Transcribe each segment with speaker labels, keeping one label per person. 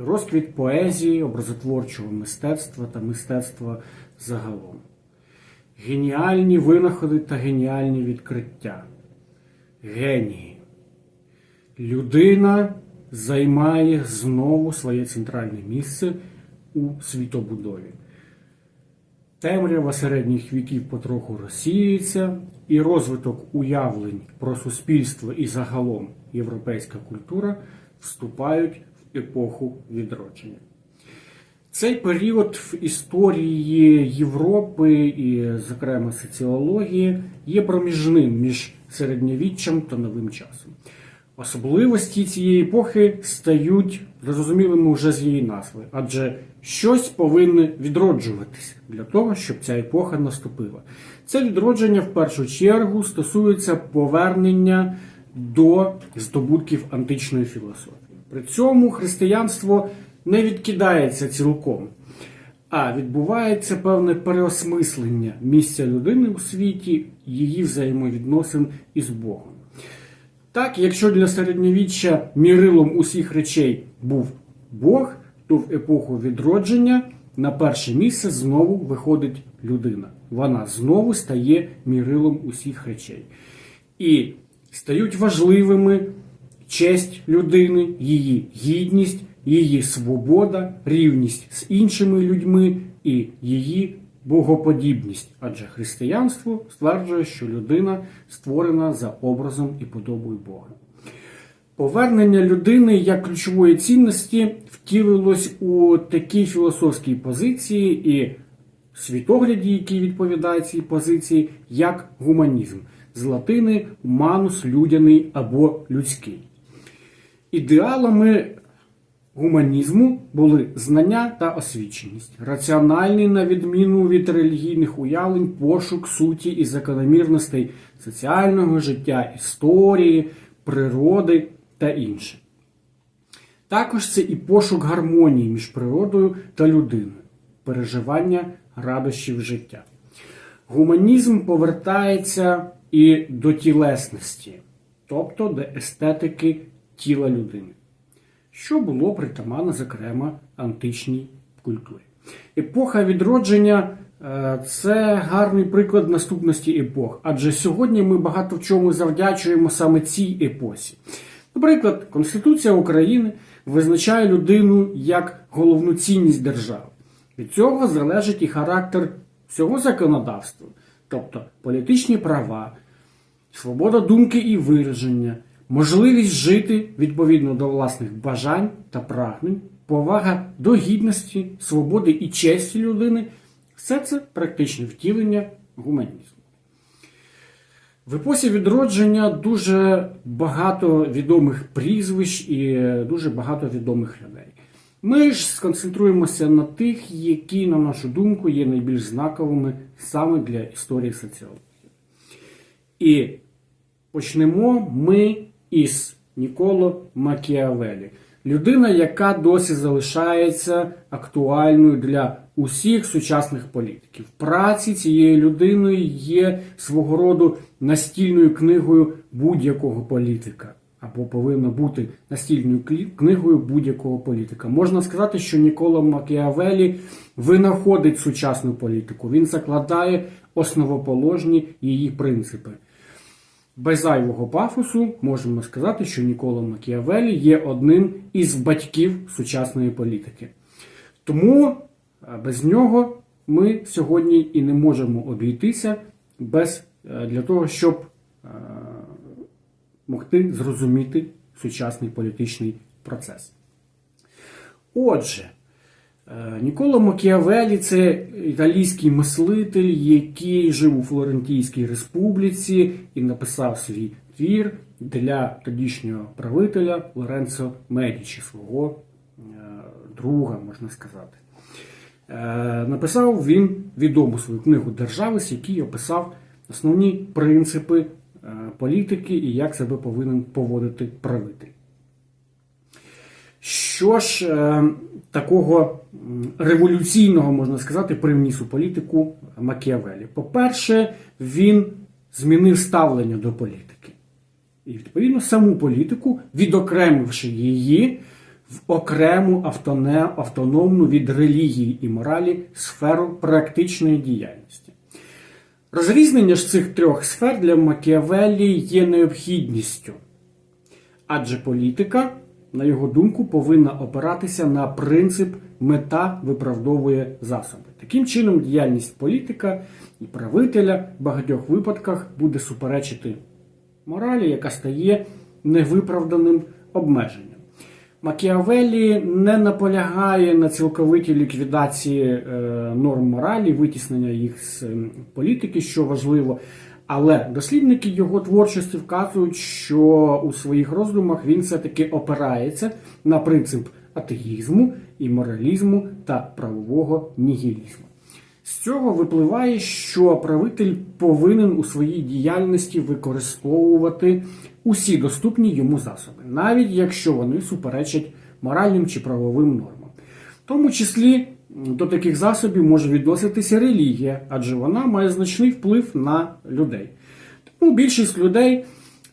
Speaker 1: розквіт поезії, образотворчого мистецтва та мистецтва загалом. Геніальні винаходи та геніальні відкриття. Генії. Людина займає знову своє центральне місце у світобудові. Темрява середніх віків потроху розсіюється, і розвиток уявлень про суспільство і загалом європейська культура вступають епоху відродження. Цей період в історії Європи і, зокрема, соціології є проміжним між середньовіччям та новим часом. Особливості цієї епохи стають зрозумілими вже з її назви, адже щось повинне відроджуватися для того, щоб ця епоха наступила. Це відродження в першу чергу стосується повернення до здобутків античної філософії. При цьому християнство не відкидається цілком, а відбувається певне переосмислення місця людини у світі, її взаємовідносин із Богом. Так, якщо для середньовіччя мірилом усіх речей був Бог, то в епоху відродження на перше місце знову виходить людина. Вона знову стає мірилом усіх речей. І стають важливими честь людини, її гідність, її свобода, рівність з іншими людьми і її богоподібність. Адже християнство стверджує, що людина створена за образом і подобою Бога. Повернення людини як ключової цінності втілилось у такій філософській позиції і світогляді, який відповідає цій позиції, як гуманізм з латини манус людяний або людський. Ідеалами гуманізму були знання та освіченість, раціональний, на відміну від релігійних уявлень, пошук суті і закономірностей соціального життя, історії, природи та інше. Також це і пошук гармонії між природою та людиною, переживання радощів життя. Гуманізм повертається і до тілесності, тобто до естетики тіла людини що було притаманно, зокрема, античній культурі. Епоха відродження е, це гарний приклад наступності епох, адже сьогодні ми багато в чому завдячуємо саме цій епосі. Наприклад, Конституція України визначає людину як головну цінність держави. Від цього залежить і характер всього законодавства, тобто політичні права, свобода думки і вираження можливість жити відповідно до власних бажань та прагнень, повага до гідності, свободи і честі людини все це практичне втілення гуманізму. В епосі відродження дуже багато відомих прізвищ і дуже багато відомих людей. Ми ж сконцентруємося на тих, які, на нашу думку, є найбільш знаковими саме для історії соціології. І почнемо ми із Ніколо Макіавелі. Людина, яка досі залишається актуальною для усіх сучасних політиків. Праці цієї людини є свого роду настільною книгою будь-якого політика. Або повинна бути настільною книгою будь-якого політика. Можна сказати, що Ніколо Макіавелі винаходить сучасну політику. Він закладає основоположні її принципи. Без зайвого пафосу можемо сказати, що Ніколо Макіавелі є одним із батьків сучасної політики. Тому е, без нього ми сьогодні і не можемо обійтися без, е, для того, щоб е, могти зрозуміти сучасний політичний процес. Отже, Ніколо Макіавелі це італійський мислитель, який жив у Флорентійській республіці і написав свій твір для тодішнього правителя Лоренцо Медічі, свого друга, можна сказати. Написав він відому свою книгу Державець, який описав основні принципи політики і як себе повинен поводити правитель. Що ж е, такого революційного, можна сказати, привніс у політику Макіавелі? По-перше, він змінив ставлення до політики. І, відповідно, саму політику, відокремивши її в окрему автономну від релігії і моралі сферу практичної діяльності. Розрізнення ж цих трьох сфер для Макіавеллі є необхідністю, адже політика, на його думку, повинна опиратися на принцип мета виправдовує засоби. Таким чином, діяльність політика і правителя в багатьох випадках буде суперечити моралі, яка стає невиправданим обмеженням. Макіавеллі не наполягає на цілковитій ліквідації е, норм моралі, витіснення їх з е, політики, що важливо. Але дослідники його творчості вказують, що у своїх роздумах він все-таки опирається на принцип атеїзму і моралізму та правового нігілізму. З цього випливає, що правитель повинен у своїй діяльності використовувати усі доступні йому засоби, навіть якщо вони суперечать моральним чи правовим нормам. В тому числі до таких засобів може відноситися релігія, адже вона має значний вплив на людей. Тому більшість людей,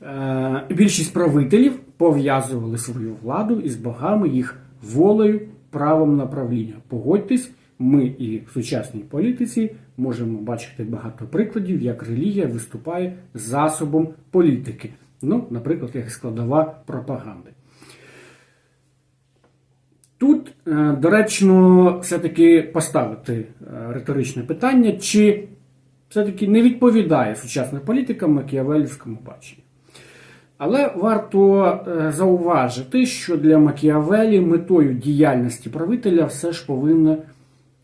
Speaker 1: е, більшість правителів пов'язували свою владу із богами, їх волею, правом на правління. Погодьтесь, ми і в сучасній політиці можемо бачити багато прикладів, як релігія виступає засобом політики. Ну, наприклад, як складова пропаганди. Тут е, доречно все-таки поставити е, риторичне питання, чи все-таки не відповідає сучасна політика Макіавелівському баченню. Але варто е, зауважити, що для Макіавелі метою діяльності правителя все ж повинно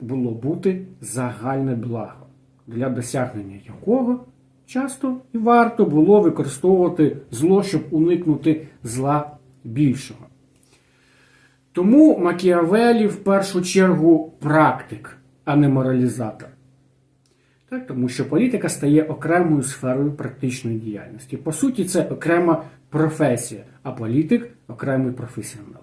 Speaker 1: було бути загальне благо, для досягнення якого часто і варто було використовувати зло, щоб уникнути зла більшого. Тому Макіавелі в першу чергу практик, а не моралізатор. Так, тому що політика стає окремою сферою практичної діяльності. По суті, це окрема професія, а політик окремий професіонал.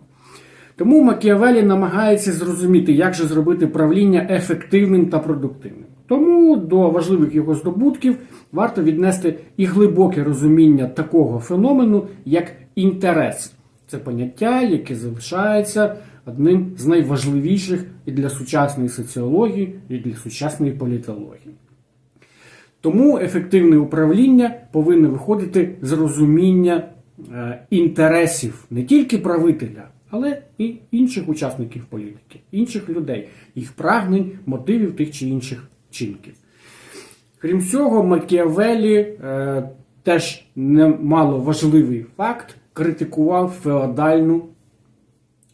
Speaker 1: Тому Макіавелі намагається зрозуміти, як же зробити правління ефективним та продуктивним. Тому до важливих його здобутків варто віднести і глибоке розуміння такого феномену, як інтерес. Це поняття, яке залишається одним з найважливіших і для сучасної соціології, і для сучасної політології. Тому ефективне управління повинно виходити з розуміння е, інтересів не тільки правителя, але і інших учасників політики, інших людей, їх прагнень, мотивів тих чи інших чинків. Крім цього, Макіавелі е, теж немало важливий факт критикував феодальну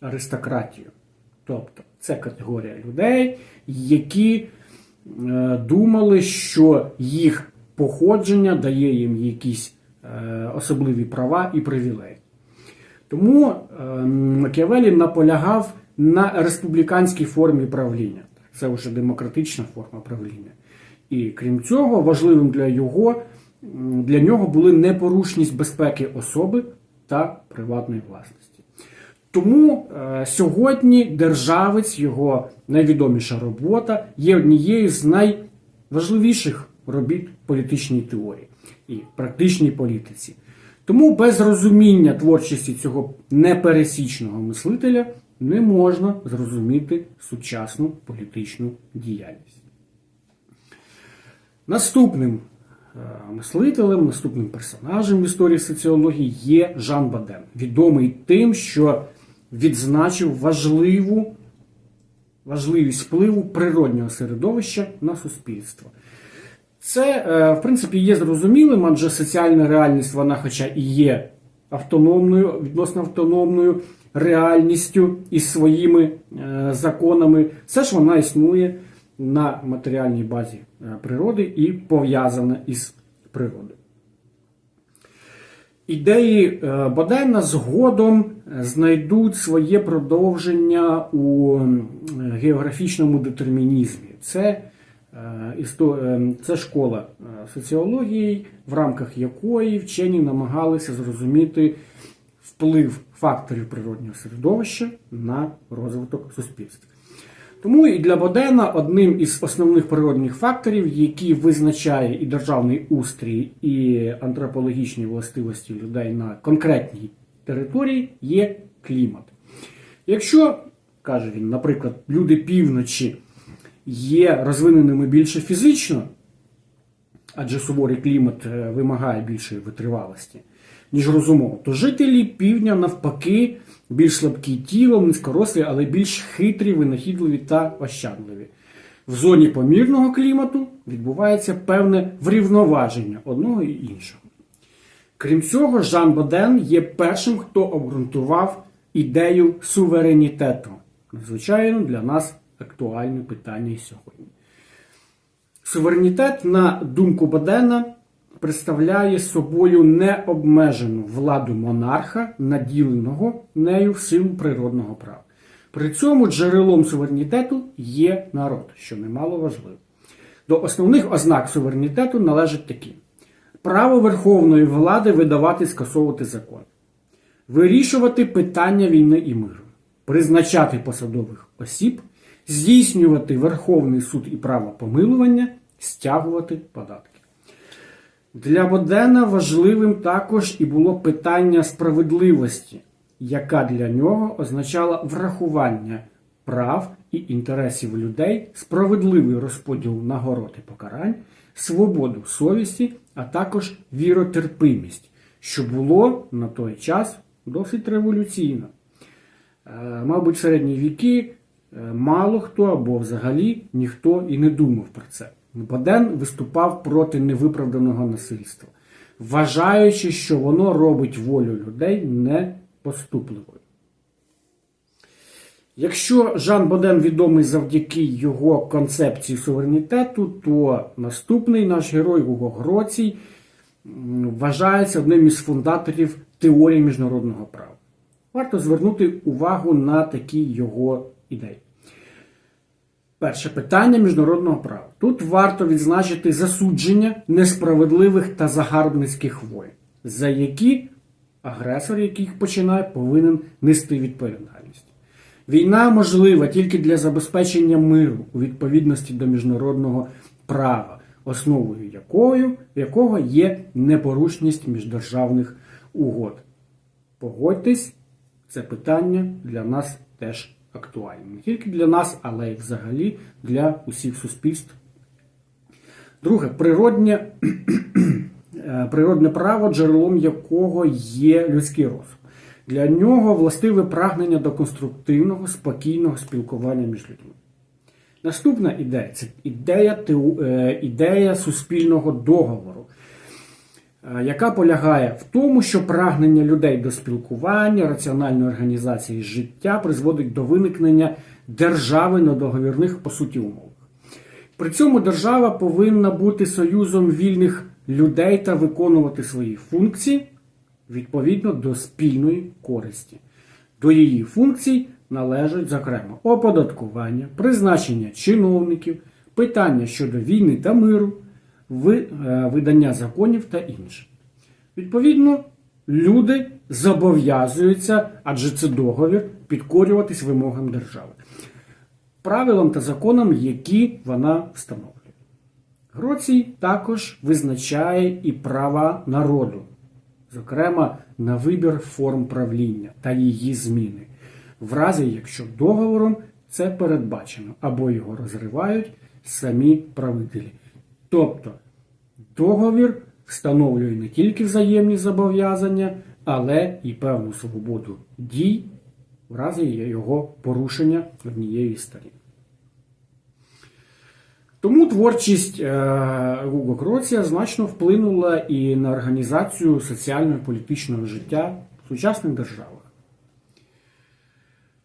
Speaker 1: аристократію. Тобто це категорія людей, які е, думали, що їх походження дає їм якісь е, особливі права і привілеї. Тому е, Макіавелі наполягав на республіканській формі правління. Це вже демократична форма правління. І крім цього, важливим для його для нього були непорушність безпеки особи та приватної власності. Тому е, сьогодні державець, його найвідоміша робота, є однією з найважливіших робіт політичній теорії і практичній політиці. Тому без розуміння творчості цього непересічного мислителя не можна зрозуміти сучасну політичну діяльність. Наступним мислителем, наступним персонажем в історії соціології є Жан Баден, відомий тим, що відзначив важливу важливість впливу природнього середовища на суспільство. Це, е, в принципі, є зрозумілим, адже соціальна реальність, вона, хоча і є автономною, відносно автономною реальністю із своїми е, законами, все ж вона існує на матеріальній базі е, природи і пов'язана із природою. Ідеї е, Бодена згодом е, знайдуть своє продовження у географічному детермінізмі. Це, це школа соціології, в рамках якої вчені намагалися зрозуміти вплив факторів природнього середовища на розвиток суспільства. Тому і для Бодена одним із основних природних факторів, які визначає і державний устрій, і антропологічні властивості людей на конкретній території, є клімат. Якщо, каже він, наприклад, люди півночі є розвиненими більше фізично, адже суворий клімат е, вимагає більшої витривалості, ніж розумово, то жителі півдня навпаки більш слабкі тілом, низькорослі, але більш хитрі, винахідливі та ощадливі. В зоні помірного клімату відбувається певне врівноваження одного і іншого. Крім цього, Жан Боден є першим, хто обґрунтував ідею суверенітету. Надзвичайно для нас актуальне питання і сьогодні. Суверенітет, на думку Бодена, представляє собою необмежену владу монарха, наділеного нею в силу природного права. При цьому джерелом суверенітету є народ, що немало важливо. До основних ознак суверенітету належать такі: право верховної влади видавати і скасовувати закон, вирішувати питання війни і миру, призначати посадових осіб, здійснювати Верховний суд і право помилування, стягувати податки. Для Бодена важливим також і було питання справедливості, яка для нього означала врахування прав і інтересів людей, справедливий розподіл нагород і покарань, свободу совісті, а також віротерпимість, що було на той час досить революційно. Е, Мабуть, в середні віки е, мало хто або взагалі ніхто і не думав про це. Боден виступав проти невиправданого насильства, вважаючи, що воно робить волю людей непоступливою. Якщо Жан Боден відомий завдяки його концепції суверенітету, то наступний наш герой Гуго Гроцій вважається одним із фундаторів теорії міжнародного права. Варто звернути увагу на такі його ідеї. Перше питання міжнародного права. Тут варто відзначити засудження несправедливих та загарбницьких воєн, за які агресор, який їх починає, повинен нести відповідальність. Війна можлива тільки для забезпечення миру у відповідності до міжнародного права, основою якою, якого є непорушність міждержавних угод. Погодьтесь, це питання для нас теж актуальне. Не тільки для нас, але й взагалі для усіх суспільств. Друге, природнє, е, природне право, джерелом якого є людський розум. Для нього властиве прагнення до конструктивного, спокійного спілкування між людьми. Наступна ідея це ідея, е, ідея суспільного договору, яка полягає в тому, що прагнення людей до спілкування, раціональної організації життя призводить до виникнення держави на договірних по суті умовах. При цьому держава повинна бути союзом вільних людей та виконувати свої функції відповідно до спільної користі. До її функцій належать, зокрема, оподаткування, призначення чиновників, питання щодо війни та миру, е, видання законів та інше. Відповідно, люди зобов'язуються, адже це договір, підкорюватись вимогам держави, правилам та законам, які вона встановлює. Гроцій також визначає і права народу, зокрема на вибір форм правління та її зміни, в разі якщо договором це передбачено або його розривають самі правителі. Тобто договір встановлює не тільки взаємні зобов'язання, але і певну свободу дій в разі його порушення однієї сторін. Тому творчість е, Гуго Гроція значно вплинула і на організацію соціально-політичного життя в сучасних державах.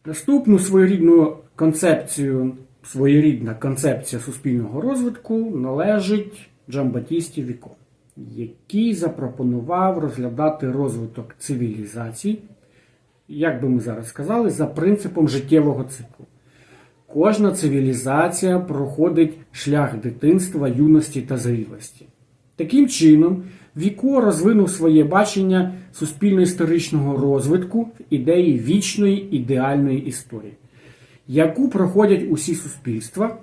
Speaker 1: Наступну своєрідну концепцію, своєрідна концепція суспільного розвитку належить Джамбатісті Віко, який запропонував розглядати розвиток цивілізацій, як би ми зараз сказали, за принципом життєвого циклу. Кожна цивілізація проходить шлях дитинства, юності та зрілості. Таким чином, Віко розвинув своє бачення суспільно-історичного розвитку ідеї вічної ідеальної історії, яку проходять усі суспільства,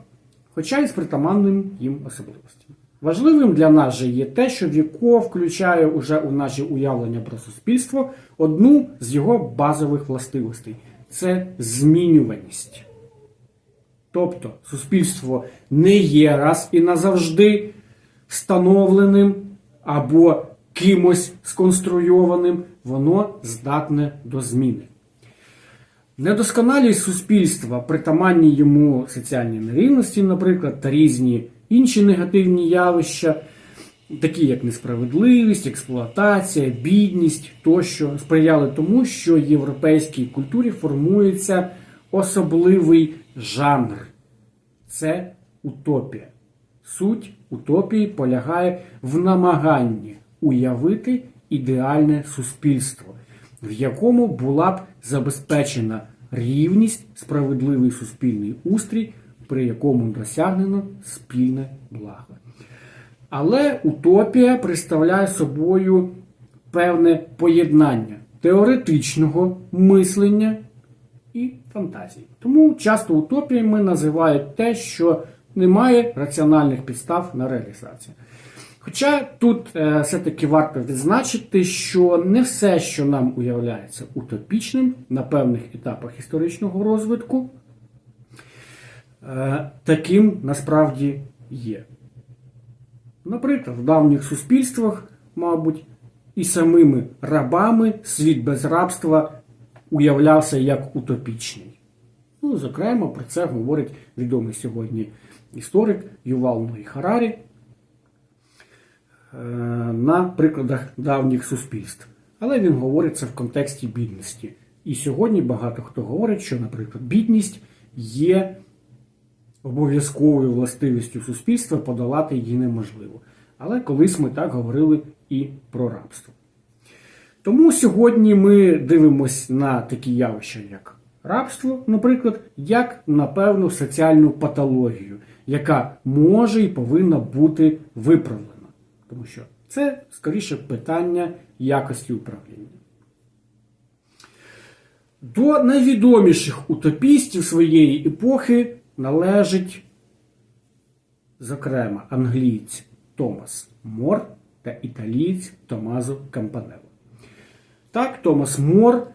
Speaker 1: хоча й з притаманним їм особливостями. Важливим для нас же є те, що Віко включає уже у наші уявлення про суспільство одну з його базових властивостей це змінюваність. Тобто суспільство не є раз і назавжди встановленим або кимось сконструйованим, воно здатне до зміни. Недосконалість суспільства, притаманні йому соціальні нерівності, наприклад, та різні інші негативні явища, такі як несправедливість, експлуатація, бідність тощо, сприяли тому, що в європейській культурі формується особливий жанр це утопія. Суть утопії полягає в намаганні уявити ідеальне суспільство, в якому була б забезпечена рівність, справедливий суспільний устрій, при якому досягнено спільне благо. Але утопія представляє собою певне поєднання теоретичного мислення і фантазії. Тому часто утопіями називають те, що не має раціональних підстав на реалізацію. Хоча тут е, все-таки варто відзначити, що не все, що нам уявляється утопічним на певних етапах історичного розвитку, е, таким насправді є. Наприклад, в давніх суспільствах, мабуть, і самими рабами світ без рабства уявлявся як утопічний. Ну, зокрема, про це говорить відомий сьогодні історик Ювал Ной Харарі на прикладах давніх суспільств. Але він говорить це в контексті бідності. І сьогодні багато хто говорить, що, наприклад, бідність є обов'язковою властивістю суспільства, подолати її неможливо. Але колись ми так говорили і про рабство. Тому сьогодні ми дивимося на такі явища, як рабство, наприклад, як на певну соціальну патологію, яка може і повинна бути виправлена. Тому що це скоріше питання якості управління. До найвідоміших утопістів своєї епохи належить, зокрема, англієць Томас Мор та італієць Томазо Кампанелло. Так, Томас Мор е,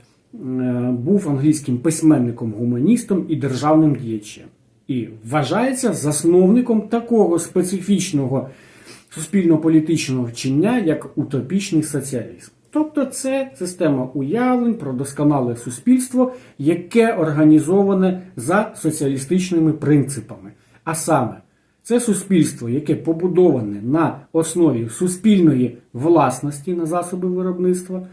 Speaker 1: був англійським письменником-гуманістом і державним діячем. І вважається засновником такого специфічного суспільно-політичного вчення, як утопічний соціалізм. Тобто це система уявлень про досконале суспільство, яке організоване за соціалістичними принципами. А саме, це суспільство, яке побудоване на основі суспільної власності на засоби виробництва,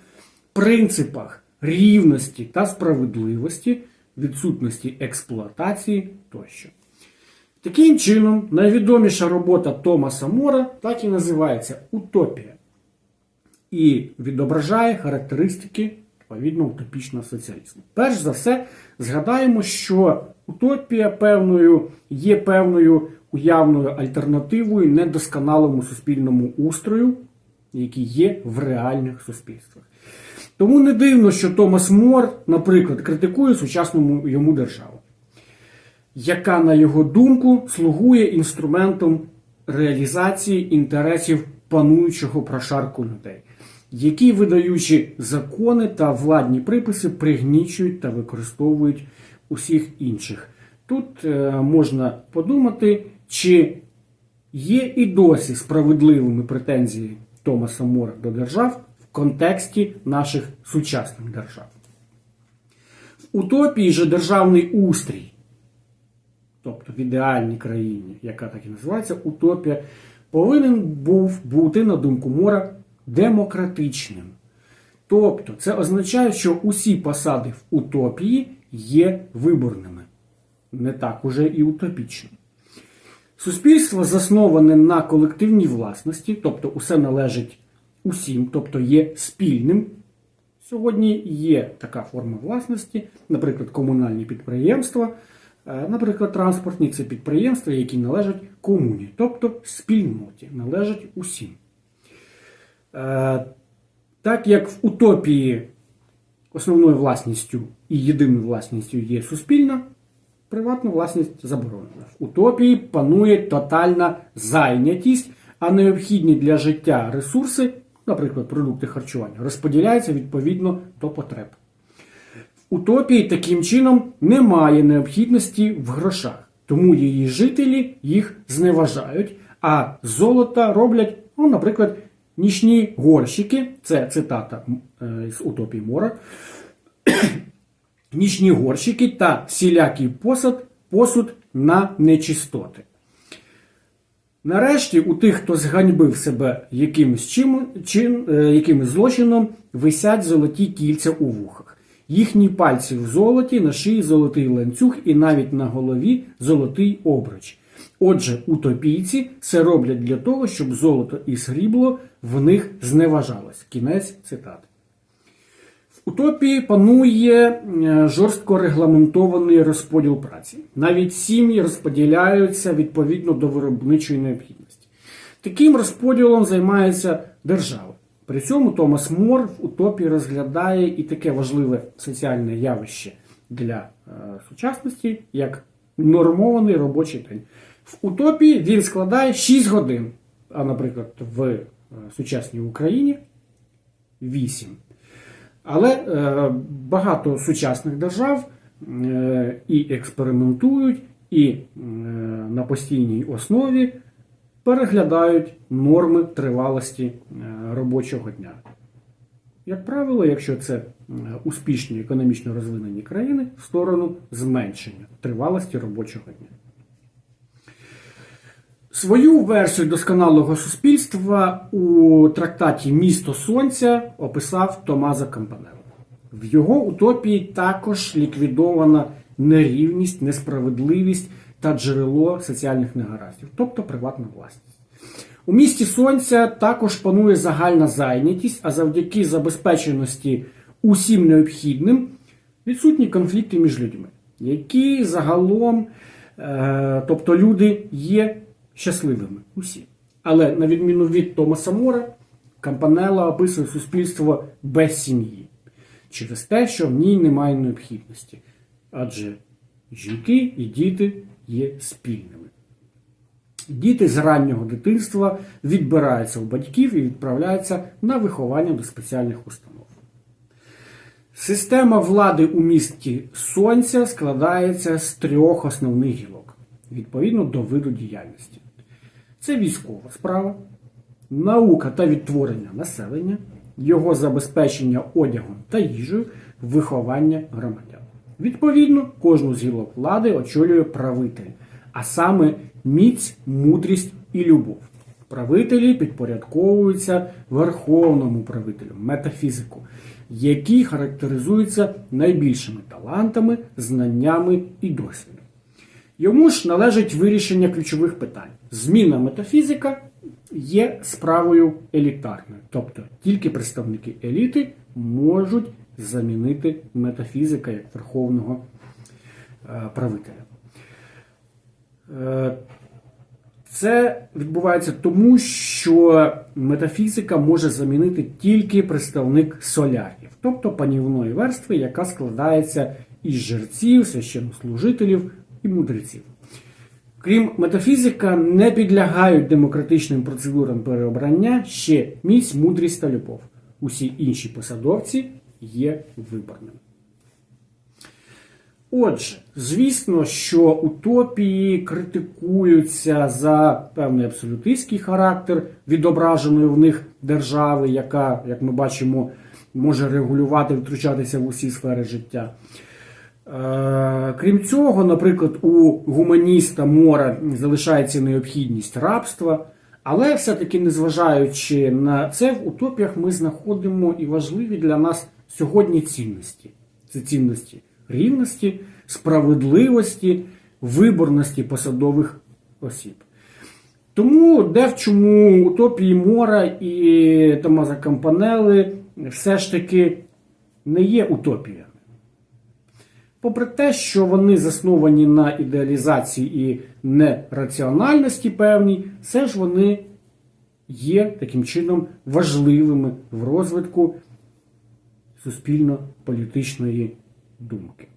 Speaker 1: принципах рівності та справедливості, відсутності експлуатації тощо. Таким чином, найвідоміша робота Томаса Мора так і називається Утопія і відображає характеристики відповідно утопічного соціалізму. Перш за все, згадаємо, що утопія певною є певною уявною альтернативою недосконалому суспільному устрою, який є в реальних суспільствах. Тому не дивно, що Томас Мор, наприклад, критикує сучасну йому державу, яка, на його думку, слугує інструментом реалізації інтересів пануючого прошарку людей, які, видаючи закони та владні приписи, пригнічують та використовують усіх інших. Тут е, можна подумати, чи є і досі справедливими претензії Томаса Мора до держав в контексті наших сучасних держав. В утопії же державний устрій, тобто в ідеальній країні, яка так і називається утопія, повинен був бути, на думку Мора, демократичним. Тобто, це означає, що усі посади в утопії є виборними. Не так уже і утопічно. Суспільство засноване на колективній власності, тобто усе належить усім, тобто є спільним. Сьогодні є така форма власності, наприклад, комунальні підприємства, наприклад, транспортні це підприємства, які належать комуні, тобто спільноті, належать усім. Е, так як в утопії основною власністю і єдиною власністю є суспільна, приватна власність заборонена. В утопії панує тотальна зайнятість, а необхідні для життя ресурси, наприклад, продукти харчування, розподіляються відповідно до потреб. Утопії таким чином немає необхідності в грошах, тому її жителі їх зневажають, а золота роблять, ну, наприклад, нічні горщики, це цитата е, з утопії Мора, нічні горщики та всілякий посуд, посуд на нечистоти. Нарешті у тих, хто зганьбив себе якимось, чим, чин, е, якимось злочином, висять золоті кільця у вухах. Їхні пальці в золоті, на шиї золотий ланцюг і навіть на голові золотий обруч. Отже, утопійці це роблять для того, щоб золото і срібло в них зневажалось. Кінець цитати. В утопії панує е, жорстко регламентований розподіл праці. Навіть сім'ї розподіляються відповідно до виробничої необхідності. Таким розподілом займається держава. При цьому Томас Мор в утопії розглядає і таке важливе соціальне явище для е, сучасності, як нормований робочий день. В утопії він складає 6 годин, а, наприклад, в е, сучасній Україні 8. Але е, багато сучасних держав і експериментують, і на постійній основі переглядають норми тривалості робочого дня. Як правило, якщо це е, успішні економічно розвинені країни, в сторону зменшення тривалості робочого дня. Свою версію досконалого суспільства у трактаті Місто Сонця описав Томазо Кампанелло. В його утопії також ліквідована нерівність, несправедливість та джерело соціальних негараздів, тобто приватна власність. У місті Сонця також панує загальна зайнятість, а завдяки забезпеченості усім необхідним відсутні конфлікти між людьми, які загалом, е, тобто люди є щасливими усі. Але на відміну від Томаса Мора, Кампанелла описує суспільство без сім'ї через те, що в ній немає необхідності. Адже жінки і діти є спільними. Діти з раннього дитинства відбираються у батьків і відправляються на виховання до спеціальних установ. Система влади у місті Сонця складається з трьох основних гілок відповідно до виду діяльності. Це військова справа, наука та відтворення населення, його забезпечення одягом та їжею, виховання громадян. Відповідно, кожну з гілок влади очолює правитель, а саме міць, мудрість і любов. Правителі підпорядковуються верховному правителю, метафізику, який характеризується найбільшими талантами, знаннями і досвідом. Йому ж належить вирішення ключових питань. Зміна метафізика є справою елітарною, тобто тільки представники еліти можуть замінити метафізика як верховного е, правителя. Е, Це відбувається тому, що метафізика може замінити тільки представник солярів, тобто панівної верстви, яка складається із жерців, священнослужителів і мудреців. Крім метафізика, не підлягають демократичним процедурам переобрання ще міць, мудрість та любов. Усі інші посадовці є виборними. Отже, звісно, що утопії критикуються за певний абсолютистський характер відображеної в них держави, яка, як ми бачимо, може регулювати, втручатися в усі сфери життя. Е, Крім цього, наприклад, у гуманіста Мора залишається необхідність рабства, але все-таки, незважаючи на це, в утопіях ми знаходимо і важливі для нас сьогодні цінності. Це цінності рівності, справедливості, виборності посадових осіб. Тому де в чому утопії Мора і Томаза Кампанели все ж таки не є утопіями. Попри те, що вони засновані на ідеалізації і нераціональності певній, все ж вони є таким чином важливими в розвитку суспільно-політичної думки.